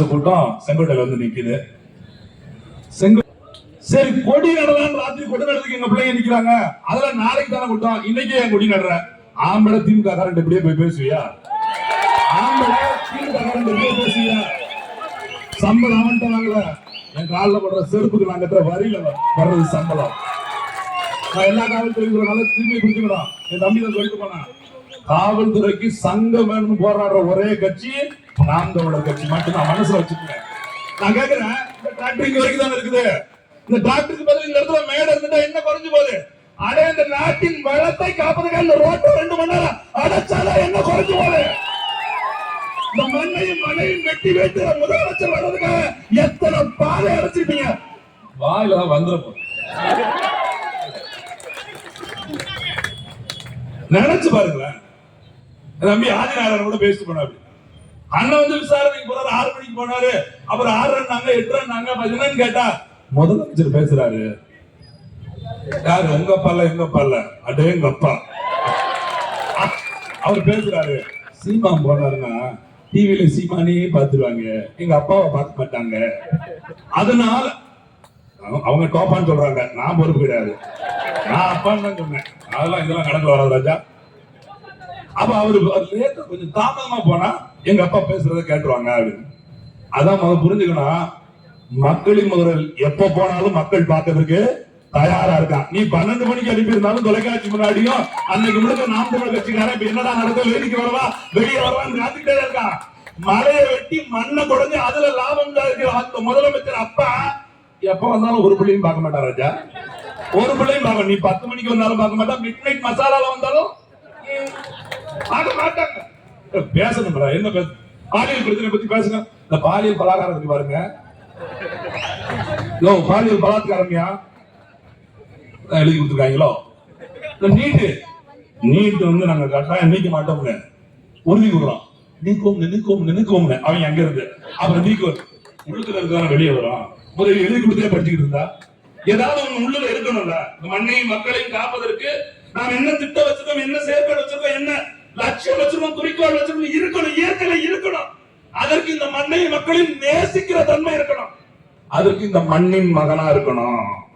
லட்சம் கூட்டம் செங்கோட்டையில் வந்து நிற்குது செங்கோ சரி கொடி நடலாம் ராத்திரி கொடி நடத்துக்கு எங்க பிள்ளைங்க நிக்கிறாங்க. அதுல நாளைக்கு தானே கூட்டம் இன்னைக்கு என் கொடி நடுற? ஆம்பளை திமுக காரன் இப்படியே போய் பேசுவியா? ஆம்பளை திமுக காரன் இப்படியே பேசுவியா? சம்பளம் அவன்கிட்ட வாங்கல. என் காலில் படுற செருப்புக்கு நான் கட்டுற வரியில வர்றது சம்பளம். நான் எல்லா காவல்துறைகளும் திரும்பி பிடிச்சுக்கணும் என் தம்பி தான் சொல்லிட்டு போனேன். காவல்துறைக்கு சங்கம் வேணும்னு போராடுற ஒரே கட்சி நாம் தமிழர் கட்சி மட்டும் நான் மனசுல வச்சுக்கிறேன். நான் கேக்குறேன் இந்த டாக்டர் இங்க வரைக்கும் தானே இருக்குது. இந்த டாக்டருக்கு பதில் இந்த இடத்துல மேடை இருந்துட்டா என்ன குறைஞ்சு போகுது? அடே இந்த நாட்டின் வளத்தை காப்பதுக்காக இந்த ரோட்டை ரெண்டு மணி நேரம் அடைச்சாலா என்ன குறைஞ்சு போகுது? இந்த மண்ணையும் மண்ணையும் வெட்டி வைத்து முதலமைச்சர் வர்றதுக்காக எத்தனை பாதை அடைச்சிருப்பீங்க? வாயில வந்துருப்போம் நினைச்சு பாருங்களேன். தம்பி ஆதிநாதன் கூட பேசிட்டு போனாரு. அண்ணன் வந்து விசாரணைக்கு போறாரு ஆறு மணிக்கு போனாரு. அப்புறம் ஆறு ரன்னாங்க எட்டு ரன்னாங்க பதினன்னு கேட்டா முதலமைச்சர் பேசுறாரு. யாரு? உங்க பல்ல எங்க பல்ல? அடே எங்க அப்பா. அவர் பேசுறாரு. சீமான் போனாருன்னா டிவில சீமானே பாத்துருவாங்க எங்க அப்பாவை பார்க்க மாட்டாங்க. அதனால அவங்க- அவங்க டோப்பான்னு சொல்றாங்க. நான் பொறுப்பு கிடையாது. நான் அப்பான்னு தான் சொன்னேன். அதெல்லாம் இதெல்லாம் கணக்குல வராது ராஜா. அப்ப அவரு லேட்டா கொஞ்சம் தாமதமா போனா எங்க அப்பா பேசுறத கேட்டுருவாங்க அப்படின்னு அதான் முதல் புரிஞ்சுக்கணும். மக்களின் முதல் எப்ப போனாலும் மக்கள் பார்க்கறதுக்கு தயாரா இருக்கான். நீ பன்னெண்டு மணிக்கு அனுப்பி இருந்தாலும் தொலைக்காட்சி முன்னாடியும் அன்னைக்கு முழுக்க நாம் தமிழ் கட்சிக்காரன் இப்ப என்னடா நடக்கும் வேடிக்கை வரவா? வெளியே வரவான்னு காத்துக்கிட்டே இருக்கான். மலையை வெட்டி மண்ணை குடஞ்சு அதுல லாபம் அந்த முதலமைச்சர் அப்பா எப்ப வந்தாலும் ஒரு பிள்ளையும் பார்க்க மாட்டா ராஜா. ஒரு பிள்ளையும் பார்க்க நீ பத்து மணிக்கு வந்தாலும் பார்க்க மாட்டான் மிட் நைட் மசாலால வந்தாலும் பார்க்க மாட்டாங்க. பேசணும் என்ன பேச பாலியல் பிரச்சனை பத்தி பேசுங்க. இந்த பாலியல் பலாகாரத்துக்கு பாருங்க. யோ பாலியல் பலாத்காரம்யா? எழுதி கொடுத்துருக்காங்களோ? இந்த நீட்டு. நீட் வந்து நாங்க கட்டாயம் நீக்க மாட்டோம்னு. உறுதி கொடுறோம் நீக்குவோம் நினைக்குவோம் நினைக்குவோம்னு அவன் அங்க இருந்து. அப்புறம் நீக்குவோம் உள்ளுக்குள்ள இருக்கிறான் வெளியே வரும். முதல்ல எழுதி கொடுத்தே படிச்சுக்கிட்டு இருந்தா. ஏதாவது ஒண்ணு உள்ளுல இருக்கணும்ல. இந்த மண்ணையும் மக்களையும் காப்பதற்கு நாம் என்ன திட்டம் வச்சிருக்கோம் என்ன செயற்பாடு வச்சிருக்கோம் என்ன? லட்சியம் வச்சிருக்கோம் குறிக்கோள் வச்சிருக்கோம் இருக்கணும் இயற்கையில இருக்கணும். அதற்கு இந்த மண்ணை மக்களின் நேசிக்கிற தன்மை இருக்கணும். அதற்கு இந்த மண்ணின் மகனா இருக்கணும்.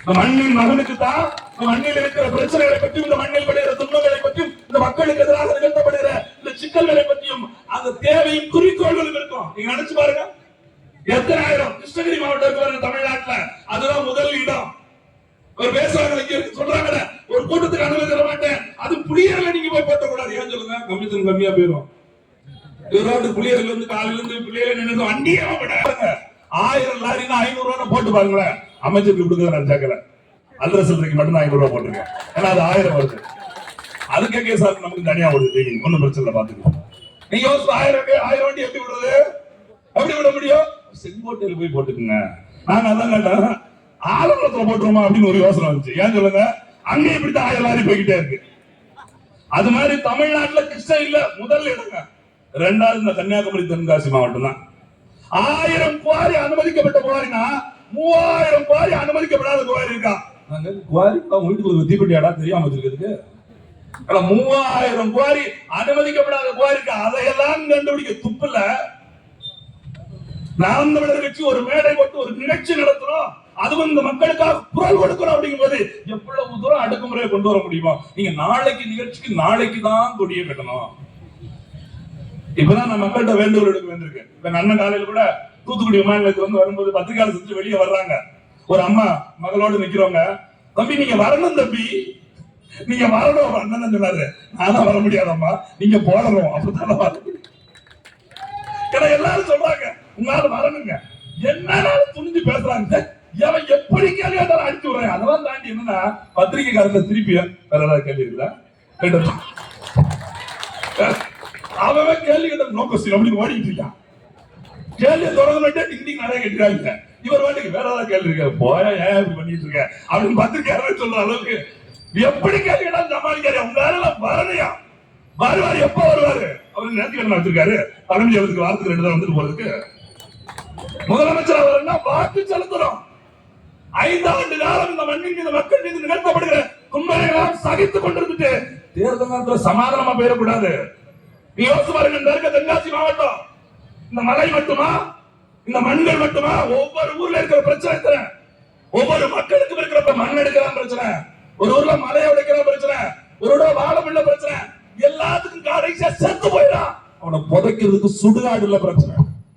இந்த மண்ணின் மகனுக்கு தான் இந்த மண்ணில் இருக்கிற பிரச்சனைகளை பற்றியும் இந்த மண்ணில் படுகிற துன்பங்களை பற்றியும் இந்த மக்களுக்கு எதிராக நிகழ்த்தப்படுகிற இந்த சிக்கல்களை பற்றியும் அந்த தேவையும் குறிக்கோள்களும் இருக்கும். நீங்க நினைச்சு பாருங்க. எத்தனை ஆயிரம் கிருஷ்ணகிரி மாவட்டம் இருக்கு பாருங்க தமிழ்நாட்டுல. அதுதான் முதல் இடம். ஒரு பேசுறாங்க இங்க சொல்றாங்கல்ல ஒரு கூட்டத்துக்கு அனுமதி தர மாட்டேன். அது புளியர்ல நீங்க போய் போட்ட கூடாது ஏன் சொல்லுங்க? கமிஷன் கம்மியா போயிடும் இருபது புளியர்ல இருந்து காலையில இருந்து புளியர்ல நின்று வண்டியே விடாதுங்க ஆயிரம் லாரினா ஐநூறு ரூபாய் போட்டு பாருங்களேன். அமைச்சருக்கு கொடுங்க நான் சேர்க்கல அல்ல சில்லறைக்கு மட்டும் ஐநூறு ரூபாய் போட்டுருக்கேன். ஏன்னா அது ஆயிரம் வருது. அதுக்கே கேஸ் ஆகுது நமக்கு தனியா வருது. தெரியும் ஒன்னும் பிரச்சனை இல்லை பாத்துக்கலாம் நீங்க யோசிச்சு ஆயிரம் ஆயிரம் வண்டி எப்படி விடுறது? எப்படி விட முடியும்? செங்கோட்டையில் போய் போட்டுக்குங்க. நாங்க அதான் கேட்டோம் ஆலங்குளத்துல போட்டுருமா அப்படின்னு ஒரு யோசனை வந்துச்சு. ஏன் சொல்லுங்க? அங்க இப்படித்தான் ஆயிரம் லாரி போய்கிட்டே இருக்கு. அது மாதிரி தமிழ்நாட்டுல கிருஷ்ண இல்ல முதல் இடங்க. ரெண்டாவது இந்த கன்னியாகுமரி தென்காசி மாவட்டம் தான் ஆயிரம் குவாரி அனுமதிக்கப்பட்ட குவாரினா மூவாயிரம் குவாரி அனுமதிக்கப்படாத குவாரி இருக்கா? குவாரி உங்க வீட்டுக்கு தீப்பெட்டியாடா தெரியாம வச்சிருக்கிறதுக்கு. மூவாயிரம் குவாரி அனுமதிக்கப்படாத குவாரி இருக்கா? அதையெல்லாம் கண்டுபிடிக்க துப்புல நாம் தமிழர் கட்சி ஒரு மேடை போட்டு ஒரு நிகழ்ச்சி நடத்துறோம் அதுவும் இந்த மக்களுக்காக குரல் கொடுக்கணும் அப்படிங்கும்போது எவ்வளவு தூரம் அடக்குமுறையை கொண்டு வர முடியுமா? நீங்க நாளைக்கு நிகழ்ச்சிக்கு நாளைக்கு தான் கொடியை கட்டணும். இப்பதான் நான் மக்கள்கிட்ட வேண்டுகோள் எடுக்க வேண்டியிருக்கேன் இப்ப எங்க அண்ணன் காலையில கூட தூத்துக்குடி விமான நிலையத்துக்கு வந்து வரும்போது பத்திரிகையாளர் செஞ்சு வெளியே வர்றாங்க. ஒரு அம்மா மகளோடு நிக்கிறவங்க தம்பி நீங்க வரணும் தம்பி. நீங்க வரணும் அண்ணன் சொன்னாரு. நானும் வர முடியாதம்மா. நீங்க போடணும் அப்படித்தான வர முடியும் ஏன்னா எல்லாரும் சொல்றாங்க உங்களால வரணுங்க. என்னன்னாலும் துணிஞ்சு பேசுறாங்க. எவன் எப்படி கேள்வி கேட்டாலும் அடிச்சு விடுறேன். அதெல்லாம் தாண்டி என்னன்னா பத்திரிகைக்காரங்க திருப்பி வேற ஏதாவது கேள்வி இருக்குதா? அவன் கேள்வி கேட்ட நோக்கம் கொஸ்டின் அப்படின்னு ஓடிட்டு இருக்கான். கேள்வி தொடர்ந்து டிங் டிங் நிறைய கேட்டுக்காங்க இவர் வாட்டுக்கு வேற ஏதாவது கேள்வி இருக்க போயா ஏன் இப்படி பண்ணிட்டு இருக்க? அப்படின்னு பத்திரிக்கையாளர் சொல்ற அளவுக்கு எப்படி கேள்வி கேட்டாலும் சமாளிக்காரு உங்களால வரலையா? வருவாரு எப்ப வருவாரு? அவருக்கு நேற்று என்ன வச்சிருக்காரு? பதினஞ்சு அவருக்கு வாரத்துக்கு ரெண்டு தான் வந்துட்டு போறதுக்கு. முதலமைச்சர் அவர்னா வாக்கு செலுத்தணும் ஐந்தாண்டு காலம் இந்த மண்ணின் மீது மக்கள் மீது நிகழ்த்தப்படுகிற கும்பலைகளாம் சகித்துக் கொண்டிருந்துட்டு தேர்தல் நேரத்துல சமாதானமா போயிடக்கூடாது. நீ யோசிச்சு பாருங்க இந்த இருக்க தென்காசி மாவட்டம். இந்த மலை மட்டுமா? இந்த மண்கள் மட்டுமா? ஒவ்வொரு ஊர்ல இருக்கிற பிரச்சனை எத்தனை ஒவ்வொரு மக்களுக்கும் இருக்கிறப்ப மண் எடுக்கலாம் பிரச்சனை. ஒரு ஊர்ல மலையை உடைக்கலாம் பிரச்சனை. ஒரு ஊர்ல வாழ முடியல பிரச்சனை. எல்லாத்துக்கும் கடைசியா செத்து போயிடும். அவனை புதைக்கிறதுக்கு சுடுகாடு இல்ல பிரச்சனை.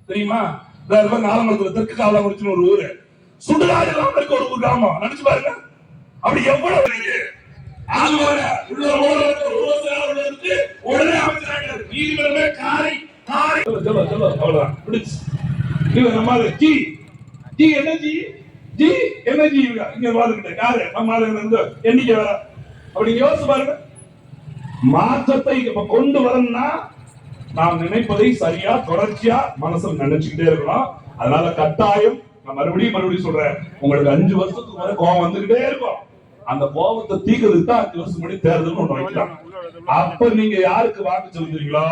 தெரியுமா? வேற பாருங்க ஆலமரத்துல தெற்கு காவலாங்குறிச்சின்னு ஒரு ஊரு. சுடுகாடு இல்லாம இருக்க ஒரு கிராமம். நினைச்சு பாருங்க. அப்படி எவ்வளவு இருக்கு ஆள் வர உள்ள ரோட்ல இருக்க ரோட்ல உள்ள இருக்கு உடனே அமைச்சராங்க நீதிமன்றமே காரை காரை. சொல்ல சொல்ல சொல்ல அவ்வளவுதான். பிடிச்சு இல்ல நம்ம ஜி. ஜி என்ன ஜி? ஜி என்ன ஜி? இவங்க? இங்க வாழ்ந்துகிட்ட யாரு? நம்ம ஆளு இருந்து எண்ணிக்கை வேற. அப்படி யோசிச்சு பாருங்க. மாற்றத்தை இப்ப கொண்டு வரணும்னா நாம் நினைப்பதை சரியா தொடர்ச்சியா மனசுல நினைச்சுக்கிட்டே இருக்கணும். அதனால கட்டாயம் நான் மறுபடியும் மறுபடியும் சொல்றேன். உங்களுக்கு அஞ்சு வருஷத்துக்கு மேல கோவம் வந்துகிட்டே இருக்கும். அந்த கோபத்தை தீக்கிறதுக்கு தான் அஞ்சு வருஷம் முன்னாடி தேர்தல் ஒண்ணு வைக்கலாம். அப்ப நீங்க யாருக்கு வாக்கு செலுத்துறீங்களோ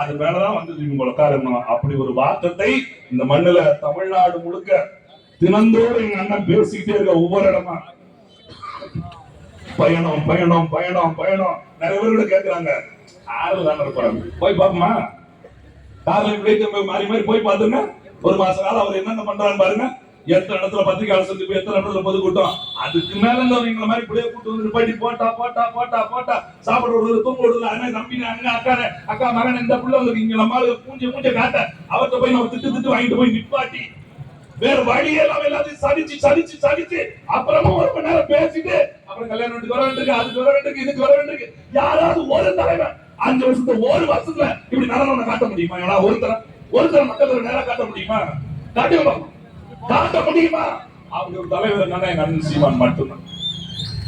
அது மேலதான் வந்து நீங்க உங்களை அப்படி ஒரு வாக்கத்தை இந்த மண்ணுல தமிழ்நாடு முழுக்க தினந்தோறும் எங்க அண்ணன் பேசிக்கிட்டே இருக்க ஒவ்வொரு இடமா. பயணம் பயணம் பயணம் பயணம். நிறைய பேர் கூட கேக்குறாங்க. ஆறுல தானே இருப்பாங்க போய் பாப்போமா கார்ல இப்படியே மாறி மாறி போய் பாத்துங்க ஒரு மாச காலம் அவர் என்னென்ன பண்றாரு பாருங்க. எத்தனை இடத்துல பத்திரிகையாளர் சந்திப்பு எத்தனை இடத்துல பொதுக்கூட்டம் அதுக்கு மேல இருந்து எங்களை மாதிரி இப்படியே கூட்டு வந்து பாட்டி போட்டா போட்டா போட்டா போட்டா. சாப்பிட விடுறது தூங்க விடுறது அண்ணன் நம்பி அண்ணன் அக்கா அக்கா மகன் இந்த பிள்ளை வந்து இங்க நம்ம பூஞ்சை பூஞ்ச காட்ட அவர்கிட்ட போய் நம்ம திட்டு திட்டு வாங்கிட்டு போய் நிப்பாட்டி. வேற வழியே இல்லாம எல்லாத்தையும் சதிச்சு சதிச்சு சதிச்சு அப்புறமா ஒரு மணி நேரம் பேசிட்டு அப்புறம் கல்யாணம் வீட்டுக்கு வர வேண்டியிருக்கு அதுக்கு வர வேண்டியிருக்கு இதுக்கு வர வேண்டியிருக்கு. யாராவது ஒரு தலைவன் அஞ்சு வருஷத்துல ஒரு வருஷத்துல இப்படி நடனம் காட்ட முடியுமா? ஒரு தரம் ஒருத்தர் மக்கள் நேரம் காட்ட முடியுமா? காட்டுங்க காட்ட முடியுமா? அவங்க ஒரு தலைவர் என்னன்னா எங்க அண்ணன் சீமான் மட்டும்தான்.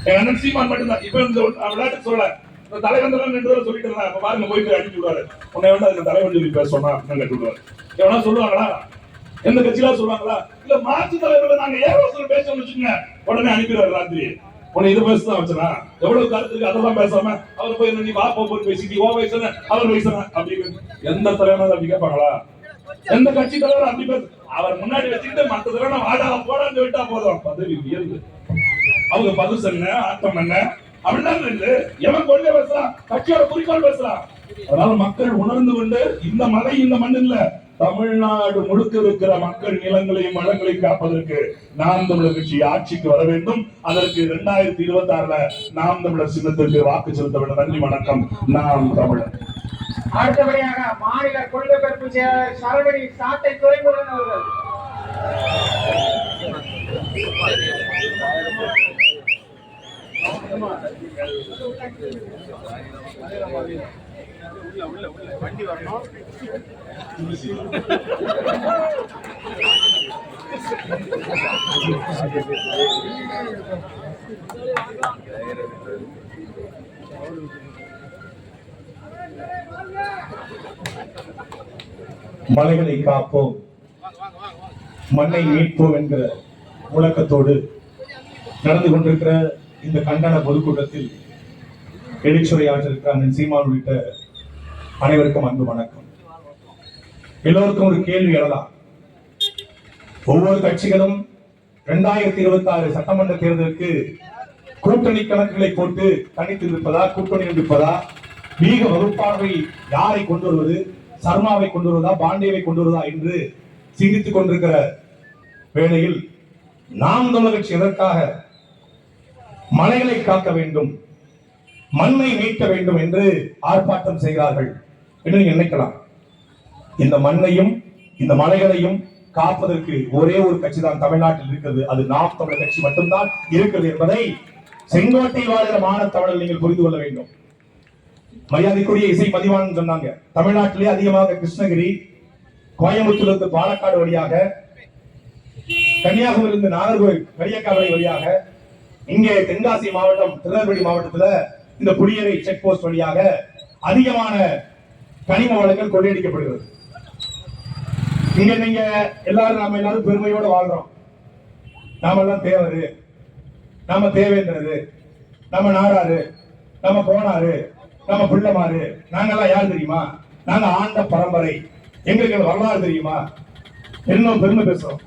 எங்க அண்ணன் சீமான் மட்டும்தான். இப்ப இந்த விளையாட்டு சொல்ல இந்த தலைவன் தான் ரெண்டு பேரும் சொல்லிட்டு இருந்தாங்க பாருங்க போயிட்டு அடிச்சு விடுவாரு. உன்னை வந்து அதுக்கு தலைவன் சொல்லி பேச சொன்னா விடுவாரு எவனா சொல்லுவாங்களா? எந்த கட்சியில சொல்லுவாங்களா? இல்ல மாற்று தலைவர்கள் நாங்க ஏன் வசூல் பேசணும்னு வச்சுக்கோங்க. உடனே அனுப்பிடுவாரு ராத்திரி உன்னை இது பேசதான் வச்சனா? எவ்வளவு காலத்துக்கு அதெல்லாம் பேசாம அவர் போய் நீ வா போய் பேசிட்டு ஓ வயசுன அவர் வயசுன அப்படின்னு எந்த தலைவனா அப்படி கேட்பாங்களா? எந்த கட்சி அப்படி பேச அவர் முன்னாடி வச்சுக்கிட்டு மத்த தலைவனை வாடா போடான்னு விட்டா போதும். பதவி உயர்வு. அவங்க பதில் சொன்ன ஆட்டம் என்ன அப்படிலாம் இல்லை எவன் கொள்கை பேசலாம்? கட்சியோட குறிக்கோள் பேசலாம். அதனால மக்கள் உணர்ந்து கொண்டு இந்த மலை இந்த மண் இல்ல. தமிழ்நாடு முழுக்க இருக்கிற மக்கள் நிலங்களையும் வளங்களையும் காப்பதற்கு நாம் தமிழர் கட்சி ஆட்சிக்கு வர வேண்டும். அதற்கு இரண்டாயிரத்தி இருபத்தி ஆறுல நாம் தமிழர் சின்னத்திற்கு வாக்கு செலுத்த வேண்டும். நன்றி வணக்கம். நாம் தமிழர். அடுத்தபடியாக மாநில கொள்கை பரப்பு செயலாளர் சரவணி சாட்டை துறைமுருகன் அவர்கள். வண்டி வரணும் மலைகளை காப்போம். மண்ணை மீட்போம் என்கிற முழக்கத்தோடு நடந்து கொண்டிருக்கிற இந்த கண்டன பொதுக்கூட்டத்தில் எழுச்சுரையாற்றிருக்கிற அண்ணன் சீமான் உள்ளிட்ட அனைவருக்கும் அன்பு வணக்கம். எல்லோருக்கும் ஒரு கேள்வி எழலாம் ஒவ்வொரு கட்சிகளும் இரண்டாயிரத்தி இருபத்தி ஆறு சட்டமன்ற தேர்தலுக்கு கூட்டணி கணக்குகளை போட்டு தனித்து இருப்பதா கூட்டணி இருப்பதா வீக வகுப்பாளரை யாரை கொண்டு வருவது சர்மாவை கொண்டு வருவதா பாண்டியவை கொண்டு வருவதா என்று சிந்தித்துக் கொண்டிருக்கிற வேளையில் நாம் தமிழர் கட்சி எதற்காக மலைகளை காக்க வேண்டும் மண்ணை மீட்க வேண்டும் என்று ஆர்ப்பாட்டம் செய்கிறார்கள் என்று நீங்க நினைக்கலாம். இந்த மண்ணையும் இந்த மலைகளையும் காப்பதற்கு ஒரே ஒரு கட்சி தான் தமிழ்நாட்டில் இருக்கிறது. அது நாம் தமிழர் கட்சி மட்டும்தான் இருக்கிறது என்பதை செங்கோட்டை வாழ்கிற மாணவ தமிழர் நீங்கள் புரிந்து கொள்ள வேண்டும். மரியாதைக்குரிய இசை பதிவானு சொன்னாங்க. தமிழ்நாட்டிலே அதிகமாக கிருஷ்ணகிரி கோயம்புத்தூர்லேருந்து பாலக்காடு வழியாக கன்னியாகுமரியிலிருந்து நாகர்கோவில் கரியக்காவிளை வழியாக இங்கே தென்காசி மாவட்டம் திருநெல்வேலி மாவட்டத்துல இந்த புளியரை செக் போஸ்ட் வழியாக அதிகமான கனிம வளங்கள் கொள்ளையடிக்கப்படுகிறது. இங்க நீங்க எல்லாரும் நாம எல்லாரும் பெருமையோட வாழ்றோம். நாம எல்லாம் தேவரு. நாம தேவேந்திரரு. நம்ம நாடாரு. நம்ம போனாரு. நம்ம பிள்ளைமாரு நாங்கெல்லாம் யார் தெரியுமா? நாங்க ஆண்ட பரம்பரை. எங்களுக்கு வரலாறு தெரியுமா? என்ன பெருமை பேசுறோம்.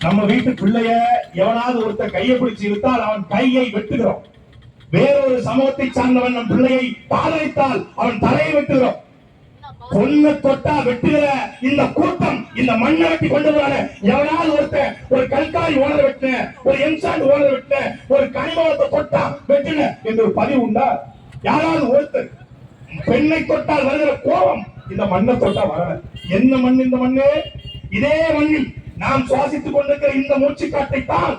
நம்ம வீட்டு பிள்ளைய எவனாவது ஒருத்தர் கையை பிடிச்சு இழுத்தால் அவன் கையை வெட்டுகிறோம். வேறொரு சமூகத்தை சார்ந்தவன் நம் பிள்ளையை பாதரித்தால் அவன் தலையை வெட்டுகிறோம். பொண்ணு தொட்டா வெட்டுகிற இந்த கூட்டம் இந்த மண்ணை வெட்டி கொண்டு போறாங்க எவனாவது ஒருத்தன் ஒரு கல்காய் ஓனர் வெட்டின ஒரு எம்சாண்ட் ஓனர் வெட்டின ஒரு கனிமவளத்தை தொட்டா வெட்டின என்று ஒரு பதிவு உண்டா? யாராவது ஒருத்தர் பெண்ணை தொட்டால் வருகிற கோபம் இந்த மண்ணை தொட்டா வரல. என்ன மண் இந்த மண்ணு? இதே மண்ணில் நாம் சுவாசித்துக் கொண்டிருக்கிற இந்த மூச்சு காற்றை தான்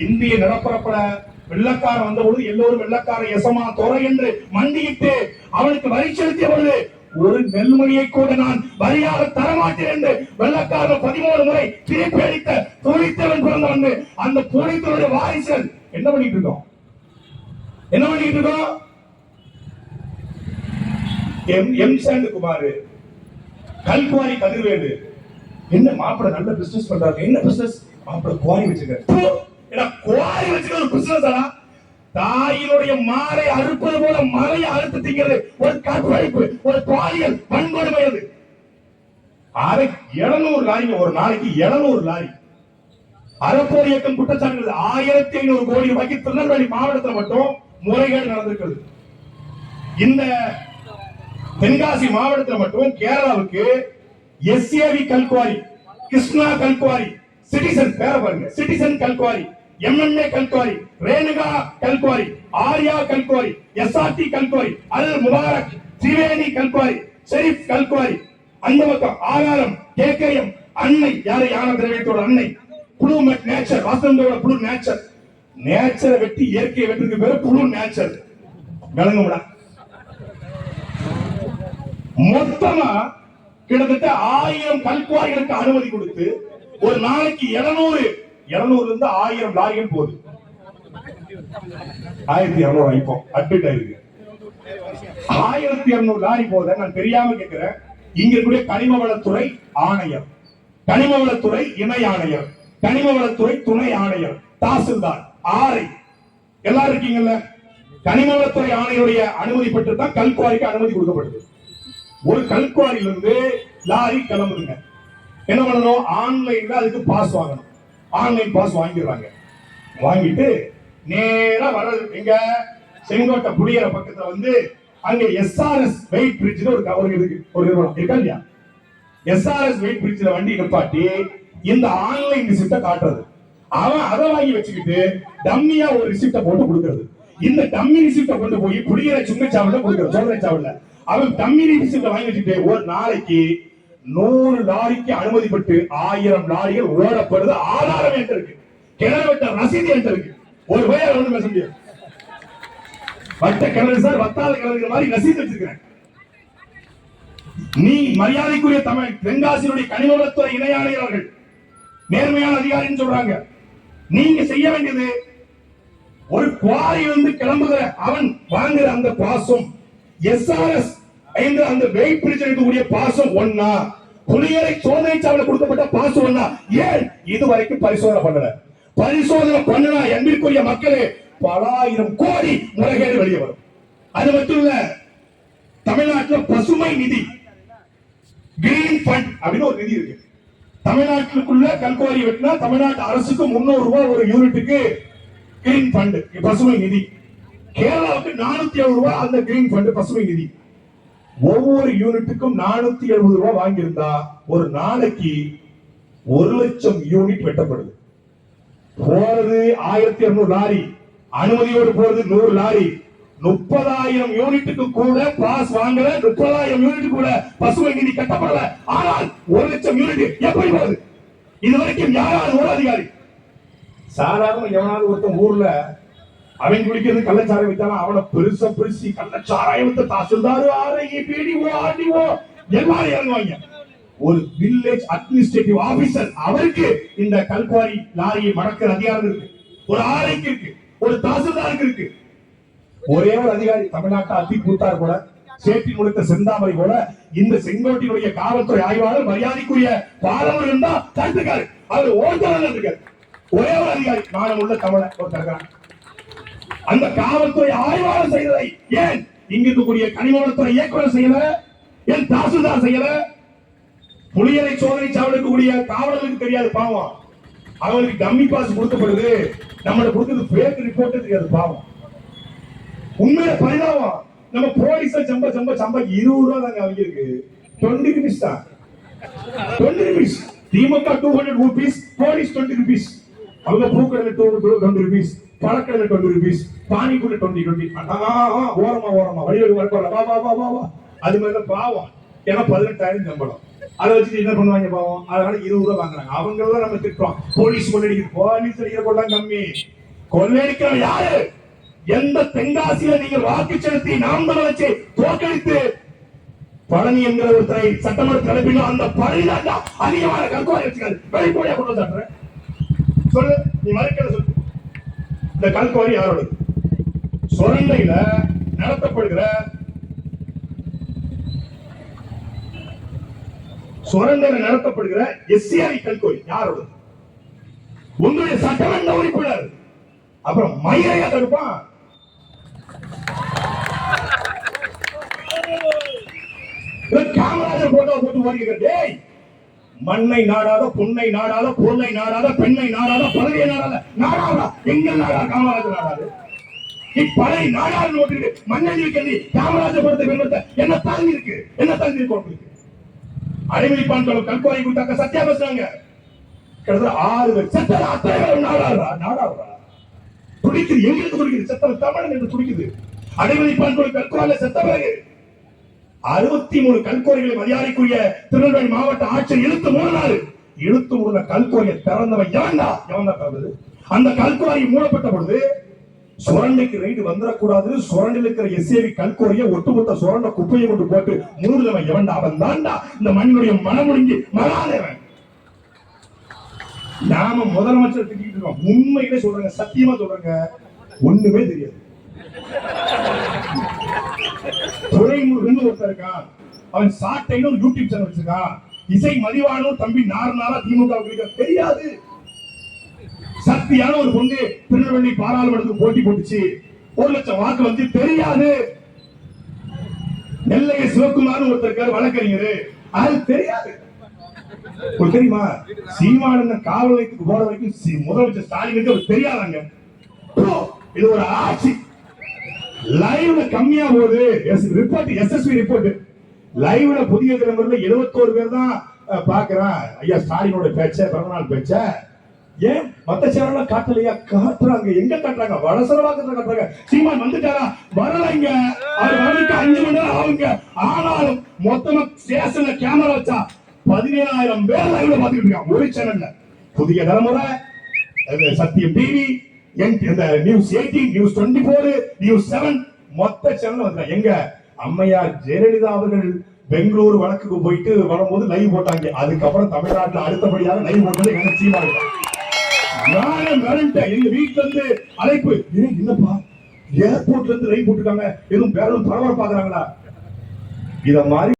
இந்திய நிலப்பரப்புல வெள்ளக்காரன் வந்தபொழுது எல்லோரும் வெள்ளக்கார எசமா துறை என்று மண்டியிட்டு அவனுக்கு வரி செலுத்திய பொழுது ஒரு நெல்மணியை கூட நான் வரியாக தரமாட்டேன் என்று வெள்ளக்காரன் பதிமூணு முறை திருப்பி அளித்த துணித்தவன் பிறந்தவன். அந்த துணித்தவனுடைய வாரிசல் என்ன பண்ணிட்டு இருக்கோம்? என்ன பண்ணிட்டு இருக்கோம்? M M Kumar. கல்குவாரி கதிர்வேடு என்ன மாப்பிள்ள நல்ல பிசினஸ் பண்றாரு? என்ன பிசினஸ் மாப்பிள்ள குவாரி வச்சிருக்காரு. ஏன்னா குவாரி வச்சுக்க ஒரு பிசினஸ் ஆனா தாயினுடைய மாலை அறுப்பது போல மலையை அறுத்து திங்கிறது ஒரு கற்பழிப்பு ஒரு பாலியல் வன்கொடுமை அது அரை இருநூறு லாரிங்க ஒரு நாளைக்கு இருநூறு லாரி. அறப்போர் இயக்கம் குற்றச்சாட்டுகள் ஆயிரத்தி ஐநூறு கோடி ரூபாய்க்கு திருநெல்வேலி மாவட்டத்தில் மட்டும் முறைகேடு நடந்திருக்கிறது. இந்த தென்காசி மாவட்டத்தில் மட்டும் கேரளாவுக்கு எஸ்ஏவி கல்குவாரி கிருஷ்ணா கல்குவாரி சிட்டிசன் பேர பாருங்க. சிட்டிசன் கல்குவாரி எம்என்ஏ கல்குவாரி ரேணுகா கல்குவாரி ஆர்யா கல்குவாரி எஸ்ஆர்டி கல்குவாரி அல் முபாரக் திரிவேணி கல்குவாரி ஷெரீப் கல்குவாரி அந்த பக்கம் ஆகாரம் கேகேஎம் அன்னை யாரு? யான திரவியத்தோட அன்னை. புளு நேச்சர் வாசந்தோட புளு நேச்சர். நேச்சரை வெட்டி இயற்கையை வெட்டுறதுக்கு பேரு புளு நேச்சர். விளங்கும்டா. மொத்தமா கிட்டத்தட்ட ஆயிரம் கல்குவாரிகளுக்கு அனுமதி கொடுத்து ஒரு நாளைக்கு இருநூறு இருநூறுல இருந்து ஆயிரம் லாரிகள் போகுது. ஆயிரத்தி இருநூறு இப்போ அட்மிட் ஆயிருக்கு. ஆயிரத்தி இருநூறு லாரி போத நான் தெரியாம கேட்கிறேன் இங்க இருக்கக்கூடிய கனிம வளத்துறை ஆணையர் கனிம வளத்துறை இணை ஆணையர் கனிம வளத்துறை துணை ஆணையர் தாசில்தார் ஆரை. எல்லாரும் இருக்கீங்கல்ல? கனிம வளத்துறை ஆணையருடைய அனுமதி பெற்று தான் கல்குவாரிக்கு அனுமதி கொடுக்கப்படுது. ஒரு கல்குவாரியில இருந்து லாரி கிளம்புதுங்க. என்ன பண்ணணும்? ஆன்லைன்ல அதுக்கு பாஸ் வாங்கணும். ஆன்லைன் பாஸ் வாங்கிடுறாங்க. வாங்கிட்டு நேரா வர்றது எங்க? செங்கோட்டை புடியற பக்கத்துல வந்து அங்க எஸ்ஆர்எஸ் வெயிட் பிரிட்ஜ் ஒரு க- ஒரு இருக்கு ஒரு நிறுவனம். இருக்கா இல்லையா? எஸ்ஆர்எஸ் வெயிட் பிரிட்ஜ்ல வண்டி நிப்பாட்டி இந்த ஆன்லைன் ரிசிப்ட காட்டுறது. அவன் அதை வாங்கி வச்சுக்கிட்டு டம்மியா ஒரு ரிசிப்ட போட்டு கொடுக்கறது. இந்த டம்மி ரிசிப்ட கொண்டு போய் குடியர சுங்கச்சாவடில கொடுக்கறது. சோதனை சாவடில அவன் டம்மி விஷயத்தை வாங்கி வச்சுக்கிட்டு ஒரு நாளைக்கு நூறு லாரிக்கு அனுமதி பெற்று ஆயிரம் லாரிகள் ஓடப்படுது ஆதாரம் என்கிட்ட இருக்கு. கிணறு வெட்ட ரசீது என்கிட்ட இருக்கு. ஒரு பேர் ஒன்று பேச முடியாது வட்ட கிணறு சார் வத்தாத கிணறு மாதிரி ரசீது வச்சிருக்கிறேன். நீ மரியாதைக்குரிய தமிழ் தென்காசியினுடைய கனிமவளத்துறை இணை நேர்மையான அதிகாரின்னு சொல்றாங்க. நீங்க செய்ய வேண்டியது ஒரு குவாரி வந்து கிளம்புகிற அவன் வாங்குற அந்த பாசம். எஸ்ஆர்எஸ் என்ற அந்த வெயிட் பிரிட்ஜ் இருக்கக்கூடிய பாசம் ஒன்னா. புலியரை சோதனை சாவல கொடுக்கப்பட்ட பாசம் ஒன்னா. ஏன்? இதுவரைக்கும் பரிசோதனை பண்ணல. பரிசோதனை பண்ணனா என்பதற்குரிய மக்களே பல ஆயிரம் கோடி முறைகேடு வெளியே வரும். அது மட்டும் இல்ல தமிழ்நாட்டில் பசுமை நிதி கிரீன் ஃபண்ட் அப்படின்னு ஒரு நிதி இருக்கு. தமிழ்நாட்டுக்குள்ள கல்குவாரி வெட்டினா தமிழ்நாட்டு அரசுக்கு முன்னூறு ரூபாய் ஒரு யூனிட்டுக்கு கிரீன் ஃபண்ட் பசுமை நிதி. கேரளாவுக்கு நானூத்தி எழுபது ரூபாய் அந்த கிரீன் ஃபண்ட் பசுமை நிதி. ஒவ்வொரு யூனிட்டுக்கும் நானூத்தி எழுபது ரூபாய் வாங்கியிருந்தா ஒரு நாளைக்கு ஒரு லட்சம் யூனிட் வெட்டப்படுது. போறது ஆயிரத்தி இருநூறு லாரி. அனுமதியோடு போறது நூறு லாரி. முப்பதாயிரம் யூனிட்டுக்கு கூட பாஸ் வாங்கல முப்பதாயிரம் யூனிட் கூட பசுமை நிதி கட்டப்படல. ஆனால் ஒரு லட்சம் யூனிட் எப்படி போகுது? இதுவரைக்கும் யாராவது ஒரு அதிகாரி? சாதாரண எவனாவது ஒருத்தன் ஊர்ல அவன் குடிக்கிறது கள்ளச்சாராயம் வித்தாலும் அவனை பெருசா பெருசி கள்ளச்சாராயம் வித்த தாசில்தாரு. ஆர்ஐ பிடிஓ ஆர்டிஓ எல்லாரும் இறங்குவாங்க. ஒரு வில்லேஜ் அட்மினிஸ்ட்ரேட்டிவ் ஆபீசர் அவருக்கு இந்த கல்குவாரி லாரியை மடக்கிற அதிகாரம் இருக்கு. ஒரு ஆர்ஐக்கு இருக்கு ஒரு தாசில்தாருக்கு இருக்கு. ஒரே ஒரு அதிகாரி தமிழ்நாட்டை அத்தி கூத்தார் கூட சேற்றி முடித்த செந்தாமரை போல இந்த செங்கோட்டினுடைய காவல்துறை ஆய்வாளர் மரியாதைக்குரிய பாலவர் தான் தடுத்துக்காரு அவர் ஓட்டவர் இருக்காரு. ஒரே ஒரு அதிகாரி நானும் உள்ள தமிழ ஒருத்தர் இருக்காங்க. அந்த காவல்துறை ஆய்வாளர் செய்ததை ஏன் இங்க இருக்கக்கூடிய கனிமவளத்துறை இயக்குனர் செய்யல? ஏன் தாசில்தார் செய்யல? புலியரை சோதனை சாவடில் காவலர்களுக்கு தெரியாது பாவம். அவங்களுக்கு டம்மி பாஸ் கொடுக்கப்படுது. நம்மள கொடுத்தது பேருக்கு ரிப்போர்ட் தெரியாது பாவம். உண்மையில பரிதாபம். நம்ம போலீஸ் சம்ப சம்ப சம்ப இருபது ரூபா தாங்க அவங்க இருக்கு டுவெண்ட்டி ருபீஸ் தான். Twenty rupees DMK two hundred rupees police twenty rupees அவங்க பூக்கடையில டூ டுவெண்ட்டி ருபீஸ் பழக்கடையில டுவெண்ட்டி ருபீஸ் பானிக்குள்ள டுவெண்ட்டி டுவெண்ட்டி ஓரமா ஓரமா. வழிவழி வரப்போற வா வா வா வா வா. அது மாதிரி தான் பாவம். ஏன்னா பதினெட்டாயிரம் சம்பளம். அதை வச்சுட்டு என்ன பண்ணுவாங்க பாவம்? அதனால இருபது ரூபா வாங்குறாங்க. அவங்க எல்லாம் நம்ம திட்டுறோம். போலீஸ் கொள்ளடிக்கிறது போலீஸ் அடிக்கிற கொள்ளம் கம்மி கொள்ளடிக்கிற யாரு? எந்த தென்காசியில நீங்க வாக்கு செலுத்தி நாம் வச்சு தோற்கடித்து பழனி என்கிற ஒருத்தரை சட்டமன்ற தலைப்பிலும் அந்த பழனி தான் அதிகமான கற்கோரை வச்சுக்காது. வெளிப்படையா கொண்டு வந்து சொல்லு. நீ மறுக்கல சொல்லு. இந்த கல்குவாரி யாரோடது சுரண்டையில நடத்தப்படுகிற சுரண்டையில நடத்தப்படுகிற எஸ்சிஆரி கல்குவாரி யாரோடது உங்களுடைய சட்டமன்ற உறுப்பினர். அப்புறம் மயிரையா தடுப்பான் காமராஜர் போட்டோ போட்டு ஓடிக்கிற டேய். மண்ணை நாடாத பொன்னை நாடாத பொருளை நாடாத பெண்ணை நாடாத பதவியை நாடாத நாடாதா. எங்க நாடா காமராஜர் நாடாது இப்படை நாடாது நோட்டு மண்ணை கல்வி காமராஜர் படத்தை பின்பற்ற என்ன தாங்கி இருக்கு? என்ன தாங்கி இருக்கு உங்களுக்கு? அடிமைப்பான் கல்குவாரி கொடுத்தாக்க சத்தியா பேசுறாங்க. கிட்டத்தட்ட ஆறு பேர். செத்தல அத்தனை பேரும் நாடாதா நாடாதா துடிக்குது. எங்களுக்கு துடிக்குது. செத்தல தமிழன் என்று துடிக்குது. அடிமைப்பான் கல்குவாரில செத்த பிறகு அறுபத்தி மூணு கல்கோரிகளை மரியாதைக்குரிய திருநெல்வேலி மாவட்ட ஆட்சியர் இழுத்து மூடினாரு. இழுத்து மூடின கல்கோரியை திறந்தவன் எவன்டா எவன் தான் திறந்தது? அந்த கல்குவாரி மூடப்பட்ட பொழுது சுரண்டைக்கு ரைடு வந்துடக்கூடாது சுரண்டில் இருக்கிற எஸ்ஏவி கல்கோரிய ஒட்டுமொத்த சுரண்ட குப்பையை கொண்டு போட்டு மூடுதவன் எவன்டா அவன் தான்டா. இந்த மண்ணுடைய மனமுடிஞ்சு மகாதேவன் நாம முதலமைச்சர் திட்டிட்டு இருக்கோம். உண்மையிலே சொல்றேங்க சத்தியமா சொல்றேங்க. ஒண்ணுமே தெரியாது. துரைமுருகன் ஒருத்தர் இருக்கான் அவன் சாட்டைன்னு ஒரு யூடியூப் சேனல் வச்சிருக்கான். இசை மதிவானும் தம்பி நார் நாரா திமுக தெரியாது. சக்தியான ஒரு பொண்ணு திருநெல்வேலி பாராளுமன்றத்துக்கு போட்டி போட்டுச்சு. ஒரு லட்சம் வாக்கு வந்து தெரியாது. நெல்லைய சிவகுமார் ஒருத்தர் இருக்காரு வழக்கறிஞர். அது தெரியாது. உங்களுக்கு தெரியுமா? சீமானந்த காவல் நிலையத்துக்கு போற வரைக்கும் முதலமைச்சர் ஸ்டாலினுக்கு தெரியாதாங்க? இது ஒரு ஆட்சி. லைவ்ல கம்மியா போகுது. ரிப்போர்ட் எஸ்எஸ்பி ரிப்போர்ட் லைவ்ல புதிய தலைமுறையில 71 பேர் தான் பாக்குறான் ஐயா ஸ்டாலினோட பேச்ச பிறந்தநாள் பேச்ச. ஏன்? மத்த சேனல்ல காட்டலையா? காட்டுறாங்க. எங்க காட்டுறாங்க? வடசரவாக்கத்துல காட்டுறாங்க. சீமான் வந்துட்டாரா? வரலைங்க அவர் வரதுக்கு அஞ்சு மணி நேரம் ஆகுங்க. ஆனாலும் மொத்தமா ஸ்டேஷன்ல கேமரா வச்சா பதினேழாயிரம் பேர் லைவ்ல பாத்துக்கிட்டு இருக்காங்க. ஒரு சேனல்ல புதிய தலைமுறை சத்தியம் டிவி இந்த news eighteen news twenty four news seven மொத்த சேனல் வந்து எங்க? அம்மையார் ஜெயலலிதா அவர்கள் பெங்களூர் வழக்குக்கு போயிட்டு வரும்போது லைவ் போட்டாங்க. அதுக்கப்புறம் தமிழ்நாட்டில் அடுத்தபடியாக லைவ் போட்டது எனக்கு சீமா நானே மிரண்டேன் எங்க வீட்டுல இருந்து அழைப்பு. என்னப்பா? ஏர்போர்ட்ல இருந்து லைவ் போட்டுருக்காங்க. எதுவும் வேற எதுவும் பரவாயில்ல பாக்குறாங்களா இத மாதிரி